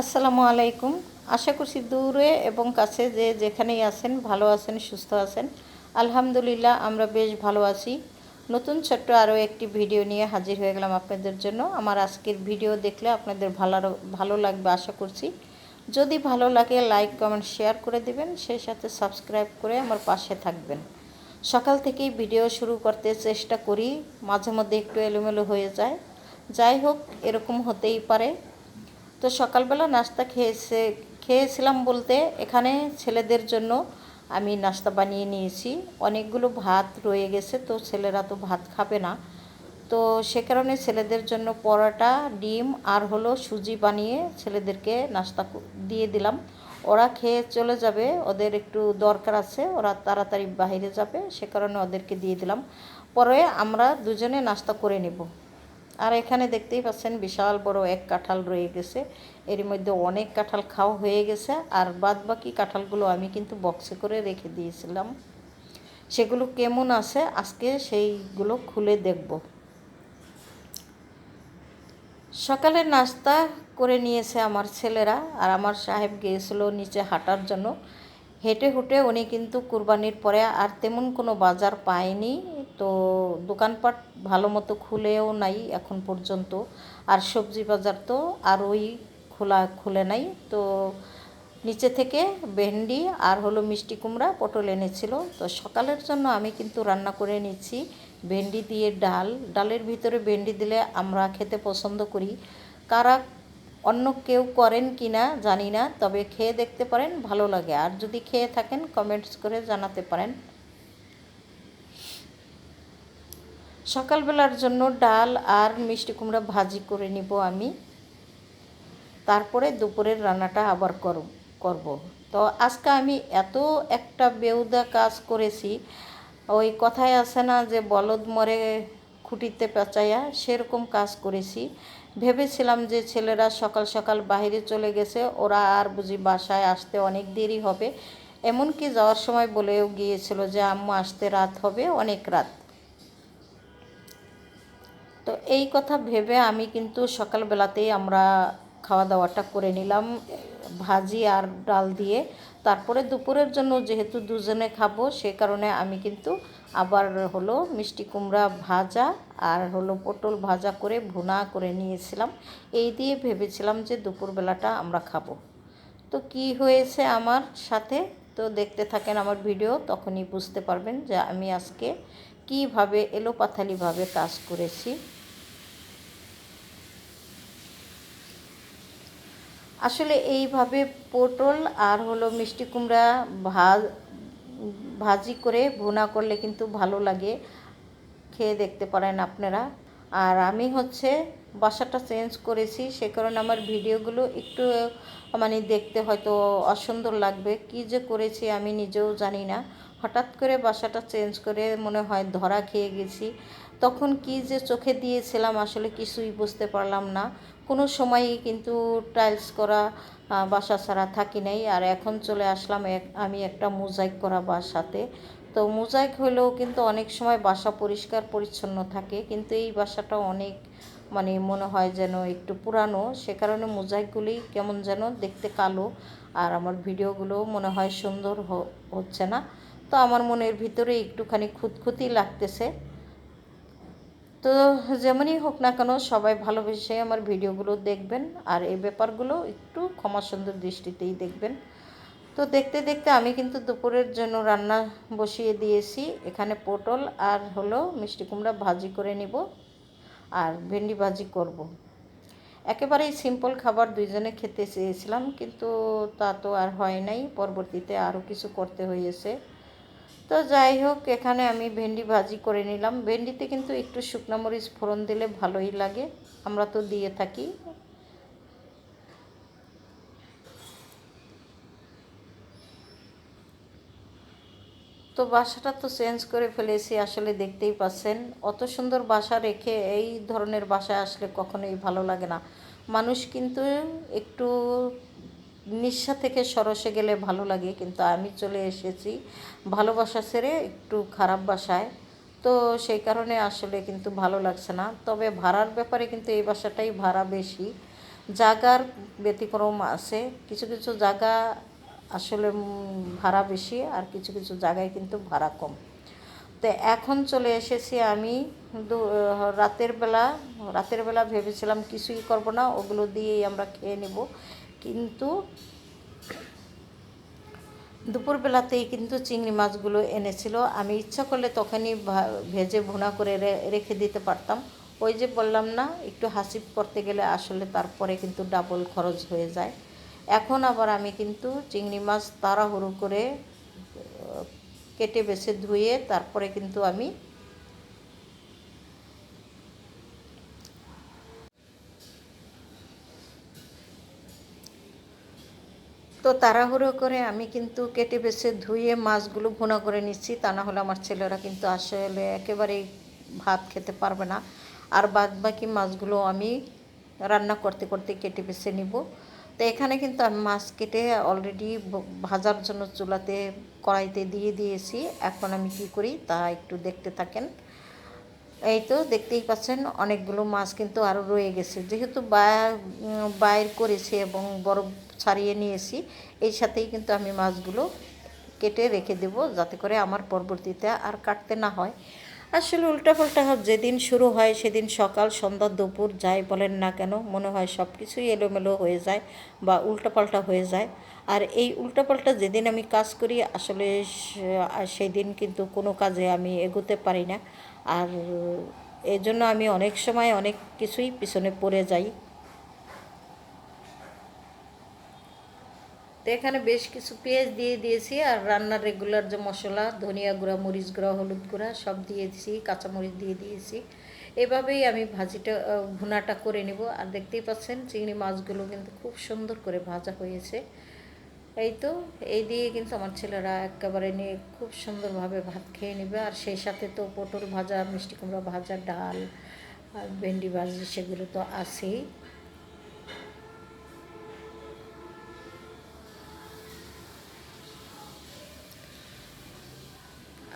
আসসালামু আলাইকুম। আশা করছি দূরে এবং কাছে যে যেখানেই আছেন, ভালো আছেন, সুস্থ আছেন, আলহামদুলিল্লাহ আমরা বেশ ভালো আছি। নতুন ছোট্ট আরও একটি ভিডিও নিয়ে হাজির হয়ে গেলাম আপনাদের জন্য। আমার আজকের ভিডিও দেখলে আপনাদের ভালো ভালো লাগবে আশা করছি। যদি ভালো লাগে, লাইক, কমেন্ট, শেয়ার করে দিবেন, সেই সাথে সাবস্ক্রাইব করে আমার পাশে থাকবেন। সকাল থেকেই ভিডিও শুরু করতে চেষ্টা করি, মাঝে মধ্যে একটু এলোমেলো হয়ে যায়। যাই হোক, এরকম হতেই পারে। তো সকালবেলা নাস্তা খেয়েছে, খেয়েছিলাম বলতে এখানে ছেলেদের জন্য আমি নাস্তা বানিয়ে নিয়েছি। অনেকগুলো ভাত রয়ে গেছে, তো ছেলেরা তো ভাত খাবে না। তো সে কারণে ছেলেদের জন্য পরোটা, ডিম আর হলো সুজি বানিয়ে ছেলেদেরকে নাস্তা দিয়ে দিলাম। ওরা খেয়ে চলে যাবে, ওদের একটু দরকার আছে, ওরা তাড়াতাড়ি বাইরে যাবে, সে কারণে ওদেরকে দিয়ে দিলাম। পরে আমরা দুজনে নাস্তা করে নেব। আর এখানে দেখতেই পাচ্ছেন বিশাল বড় এক কাঁঠাল রয়ে গেছে। এর মধ্যে অনেক কাঁঠাল খাওয়া হয়ে গেছে আর বাদ বাকি কাঁঠালগুলো আমি কিন্তু বক্সে করে রেখে দিয়েছিলাম। সেগুলো কেমন আছে আজকে সেইগুলো খুলে দেখব। সকালে নাস্তা করে নিয়েছে আমার ছেলেরা আর আমার সাহেব গিয়েছিল নিচে হাঁটার জন্য। হেঁটে হুটে উনি কিন্তু কুরবানির পরে আর তেমন কোনো বাজার পায়নি। তো দোকানপাট ভালো মতো খুলেও নাই এখন পর্যন্ত। আর সবজি বাজার তো আর ওই খোলা, খুলে নাই। তো নিচে থেকে ভেন্ডি আর হলো মিষ্টি কুমড়া, পটল এনেছিল। তো সকালের জন্য আমি কিন্তু রান্না করে নিচ্ছি ভেন্ডি দিয়ে ডাল। ডালের ভিতরে ভেন্ডি দিলে আমরা খেতে পছন্দ করি। কারা অন্য কেউ করেন কি না জানি না, তবে খেয়ে দেখতে পারেন, ভালো লাগে। আর যদি খেয়ে থাকেন কমেন্টস করে জানাতে পারেন। সকালবেলার জন্য ডাল আর মিষ্টি কুমড়া ভাজি করে নিব আমি। তারপরে দুপুরের রান্নাটা আবার করব তো আজকে আমি এত একটা বেউদা কাজ করেছি, ওই কথায় আছে না যে বলদ মরে খুঁটিতে পেঁচাইয়া সেরকম কাজ করেছি। ভেবেছিলাম যে ছেলেরা সকাল সকাল বাইরে চলে গেছে, ওরা আর বুঝি বাসায় আসতে অনেক দেরি হবে। এমনকি যাওয়ার সময় বলেও গিয়েছিল যে আম্মু আসতে রাত হবে, অনেক রাত। তো এই কথা ভেবে আমি কিন্তু সকালবেলাতেই আমরা খাওয়া দাওয়াটা করে নিলাম, ভাজি আর ডাল দিয়ে। তারপরে দুপুরের জন্য যেহেতু দুজনে খাব, সে কারণে আমি কিন্তু আবার হলো মিষ্টি কুমড়া ভাজা আর হলো পটল ভাজা করে ভুনা করে নিয়েছিলাম। এই দিয়ে ভেবেছিলাম যে দুপুরবেলাটা আমরা খাব। তো কি হয়েছে আমার সাথে? তো দেখতে থাকেন আমার ভিডিও, তখনই বুঝতে পারবেন যে আমি আজকে কীভাবে এলোপাথালিভাবে কাজ করেছি? আসলে এইভাবে পটল আর হলো মিষ্টি কুমড়া ভাজ, ভাজি করে ভুনা করলে কিন্তু ভালো লাগে। খেয়ে দেখতে পারেন আপনারা। আর আমি হচ্ছে বাসাটা চেঞ্জ করেছি, সে কারণে আমার ভিডিওগুলো একটু মানে দেখতে হয়তো অসুন্দর লাগবে। কি যে করেছি আমি নিজেও জানি না। হঠাৎ করে বাসাটা চেঞ্জ করে মনে হয় ধরা খেয়ে গেছি। তখন কি যে চোখে দিয়েছিলাম আসলে কিছুই বুঝতে পারলাম না। কোনো সময়ই কিন্তু টাইলস করা বাসা ছাড়া থাকি নাই। আর এখন চলে আসলাম এক, আমি একটা মোজাইক করা বাসাতে। তো মোজাইক হলেও কিন্তু অনেক সময় বাসা পরিষ্কার পরিচ্ছন্ন থাকে। কিন্তু এই বাসাটা অনেক মানে মনে হয় যেন একটু পুরানো। সে কারণে মোজাইকগুলি কেমন যেন দেখতে কালো। আর আমার ভিডিওগুলো মনে হয় সুন্দর হচ্ছে না। তো আমার মনের ভিতরে একটুখানি খুঁতখুতি লাগতেছে। তো যেমনই হোক না কেন সবাই ভালোবেসে আমার ভিডিওগুলো দেখবেন আর এই ব্যাপারগুলো একটু ক্ষমা সুন্দর দৃষ্টিতেই দেখবেন। তো দেখতে দেখতে আমি কিন্তু দুপুরের জন্য রান্না বসিয়ে দিয়েছি। এখানে পটল আর হলো মিষ্টি কুমড়া ভাজি করে নিব আর ভেন্ডি ভাজি করব। একেবারেই সিম্পল খাবার দুইজনে খেতে চেয়েছিলাম, কিন্তু তা তো আর হয় নাই। পরবর্তীতে আরও কিছু করতে হয়েছে। তো যাই হোক, এখানে আমি ভেন্ডি ভাজি করে নিলাম। ভেন্ডিতে কিন্তু একটু শুকনো মরিচ ফোড়ন দিলে ভালোই লাগে। আমরা তো দিয়ে থাকি। তো বাসাটা তো চেঞ্জ করে ফেলেছি, আসলে দেখতেই পাচ্ছেন। অত সুন্দর বাসা রেখে এই ধরনের বাসায় আসলে কখনোই ভালো লাগে না। মানুষ কিন্তু একটু নিঃশ্বা থেকে সরসে গেলে ভালো লাগে, কিন্তু আমি চলে এসেছি ভালোবাসা ছেড়ে একটু খারাপ বাসায়। তো সেই কারণে আসলে কিন্তু ভালো লাগছে না। তবে ভাড়ার ব্যাপারে কিন্তু এই বাসাটাই ভাড়া বেশি। জাগার ব্যতিক্রম আছে। কিছু কিছু জায়গা আসলে ভাড়া বেশি আর কিছু কিছু জায়গায় কিন্তু ভাড়া কম। তো এখন চলে এসেছি আমি রাতের বেলা। রাতের বেলা ভেবেছিলাম কিছুই করব না, ওগুলো দিয়েই আমরা খেয়ে নেব। কিন্তু দুপুরবেলাতেই কিন্তু চিংড়ি মাছগুলো এনেছিল। আমি ইচ্ছা করলে তখনই ভেজে ভুনা করে রেখে দিতে পারতাম। ওই যে বললাম না, একটু হাসিব করতে গেলে আসলে তারপরে কিন্তু ডাবল খরচ হয়ে যায়। এখন আবার আমি কিন্তু চিংড়ি মাছ তাড়াহুড়ো করে কেটে বেছে ধুয়ে তারপরে কিন্তু আমি তো তাড়াহুড়ো করে আমি কিন্তু কেটে বেছে ধুয়ে মাছগুলো ভুনা করে নিচ্ছি। তা না হলে আমার ছেলেরা কিন্তু আসলে একেবারেই ভাত খেতে পারবে না। আর বাদ বাকি মাছগুলো আমি রান্না করতে করতে কেটে বেছে নিব। তো এখানে কিন্তু আমি মাছ কেটে অলরেডি ভাজার জন্য চুলাতে কড়াইতে দিয়ে দিয়েছি। এখন আমি কি করি তা একটু দেখতে থাকেন। এই তো দেখতেই পাচ্ছেন, অনেকগুলো মাছ কিন্তু আরও রয়ে গেছে। যেহেতু বাইর করেছি এবং বরফ ছাড়িয়ে নিয়েছি এই সাথেই কিন্তু আমি মাছগুলো কেটে রেখে দেব যাতে করে আমার পরবর্তীতে আর কাটতে না হয়। আসলে উল্টাপাল্টা যেদিন শুরু হয় সেদিন সকাল, সন্ধ্যা, দুপুর যাই বলেন না কেন, মনে হয় সব কিছুই এলোমেলো হয়ে যায় বা উল্টাপাল্টা হয়ে যায়। আর এই উল্টাপাল্টা যেদিন আমি কাজ করি, আসলে সেই দিন কিন্তু কোনো কাজে আমি এগোতে পারি না। আর এই জন্য আমি অনেক সময় অনেক কিছুই পিছনে পড়ে যাই। তো এখানে বেশ কিছু পেঁয়াজ দিয়ে দিয়েছি আর রান্নার রেগুলার যে মশলা, ধনিয়া গুঁড়া, মরিচ গুঁড়া, হলুদ গুঁড়া সব দিয়েছি, কাঁচামরিচ দিয়ে দিয়েছি। এভাবেই আমি ভাজিটা ভুনাটা করে নেব। আর দেখতেই পাচ্ছেন চিংড়ি মাছগুলো কিন্তু খুব সুন্দর করে ভাজা হয়েছে। এই তো এই দিয়ে কিন্তু আমার ছেলেরা একেবারে নিয়ে খুব সুন্দরভাবে ভাত খেয়ে নেবে। আর সেই সাথে তো পটল ভাজা, মিষ্টি কুমড়া ভাজা, ডাল আর ভেন্ডি ভাজি সেগুলো তো আছেই।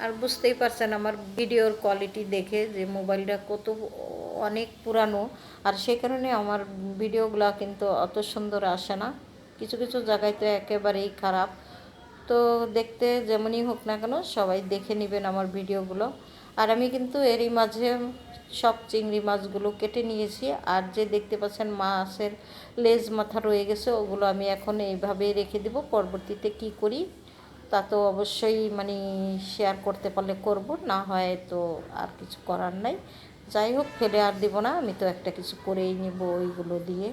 আর বুঝতেই পারছেন আমার ভিডিওর কোয়ালিটি দেখে যে মোবাইলটা কত অনেক পুরানো। আর সেই কারণে আমার ভিডিওগুলো কিন্তু অত সুন্দর আসে না। কিছু কিছু জায়গায় তো একেবারেই খারাপ। তো দেখতে যেমনই হোক না কেন সবাই দেখে নেবেন আমার ভিডিওগুলো। আর আমি কিন্তু এরই মাঝে সব চিংড়ি মাছগুলো কেটে নিয়েছি। আর যে দেখতে পাচ্ছেন মাছের লেজ মাথা রয়ে গেছে, ওগুলো আমি এখন এইভাবেই রেখে দেব। পরবর্তীতে কি করি তা তো অবশ্যই মানে শেয়ার করতে পারলে করব, না হয় তো আর কিছু করার নাই। যাই হোক, ফেলে আর দিব না, আমি তো একটা কিছু করেই নেব ওইগুলো দিয়ে।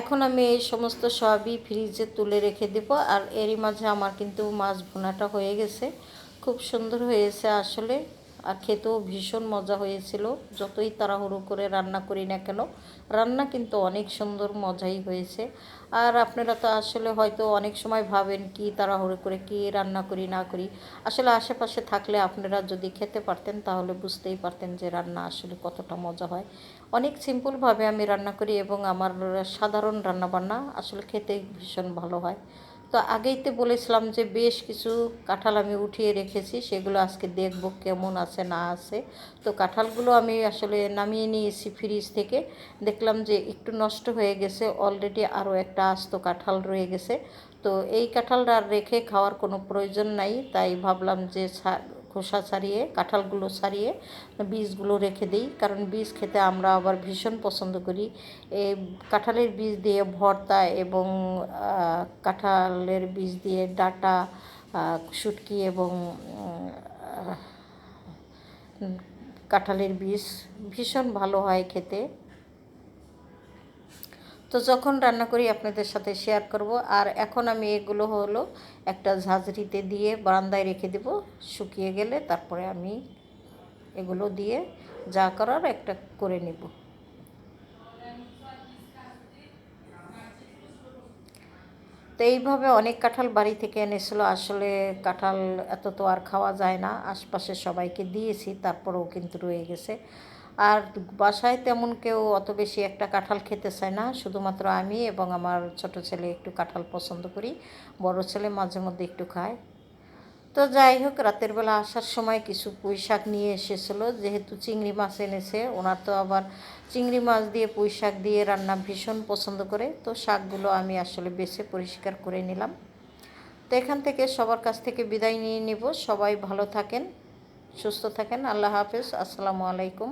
এখন আমি এই সমস্ত সবই ফ্রিজে তুলে রেখে দেব। আর এরই মাঝে আমার কিন্তু মাছ ভুনাটা হয়ে গেছে। খুব সুন্দর হয়েছে আসলে। আর খেতেও ভীষণ মজা হয়েছিল। যতই তাড়াহুড়ো করে রান্না করি না কেন, রান্না কিন্তু অনেক সুন্দর মজাই হয়েছে। আর আপনারা তো আসলে হয়তো অনেক সময় ভাবেন কি তাড়াহুড়ো করে কি রান্না করি, না করি। আসলে আশেপাশে থাকলে আপনারা যদি খেতে পারতেন, তাহলে বুঝতেই পারতেন যে রান্না আসলে কতটা মজা হয়। অনেক সিম্পলভাবে আমি রান্না করি এবং আমার সাধারণ রান্নাবান্না আসলে খেতে ভীষণ ভালো হয়। তো আগেই তো বলেছিলাম যে বেশ কিছু কাঁঠাল আমি উঠিয়ে রেখেছি, সেগুলো আজকে দেখব কেমন আছে না আছে। তো কাঁঠালগুলো আমি আসলে নামিয়ে নিয়েছি ফ্রিজ থেকে। দেখলাম যে একটু নষ্ট হয়ে গেছে অলরেডি আরও একটা আস্ত কাঁঠাল রয়ে গেছে। তো এই কাঁঠালটা রেখে খাওয়ার কোনো প্রয়োজন নাই, তাই ভাবলাম যে খোসা ছাড়িয়ে, কাঁঠালগুলো ছাড়িয়ে বীজগুলো রেখে দিই। কারণ বীজ খেতে আমরা আবার ভীষণ পছন্দ করি। এই কাঁঠালের বীজ দিয়ে ভর্তা এবং কাঁঠালের বীজ দিয়ে ডাটা শুটকি এবং কাঁঠালের বীজ ভীষণ ভালো হয় খেতে। তো যখন রান্না করি আপনাদের সাথে শেয়ার করব, আর এখন আমি এগুলো হলো একটা ঝাঁঝরিতে দিয়ে বারান্দায় রেখে দেব, শুকিয়ে গেলে তারপরে আমি এগুলো দিয়ে যা করার একটা করে নেব। তো এইভাবে অনেক কাঁঠাল বাড়ি থেকে এনেছিল, আসলে কাঁঠাল এত তো আর খাওয়া যায় না আশপাশে সবাইকে দিয়েছি, তারপরেও কিন্তু রয়ে গেছে। আর বাসায় তেমন কেউ অত বেশি একটা কাঁঠাল খেতে চায় না। শুধুমাত্র আমি এবং আমার ছোট ছেলে একটু কাঁঠাল পছন্দ করি, বড় ছেলে মাঝে মধ্যে একটু খায়। তো যাই হোক, রাতের বেলা আসার সময় কিছু পুঁই শাক নিয়ে এসেছিল। যেহেতু চিংড়ি মাছ এনেছে, ওনার তো আবার চিংড়ি মাছ দিয়ে পুঁই শাক দিয়ে রান্না ভীষণ পছন্দ করে। তো শাকগুলো আমি আসলে বেছে পরিষ্কার করে নিলাম। তো এখান থেকে সবার কাছ থেকে বিদায় নিয়ে নিব। সবাই ভালো থাকেন, সুস্থ থাকেন। আল্লাহ হাফেজ। আসসালামু আলাইকুম।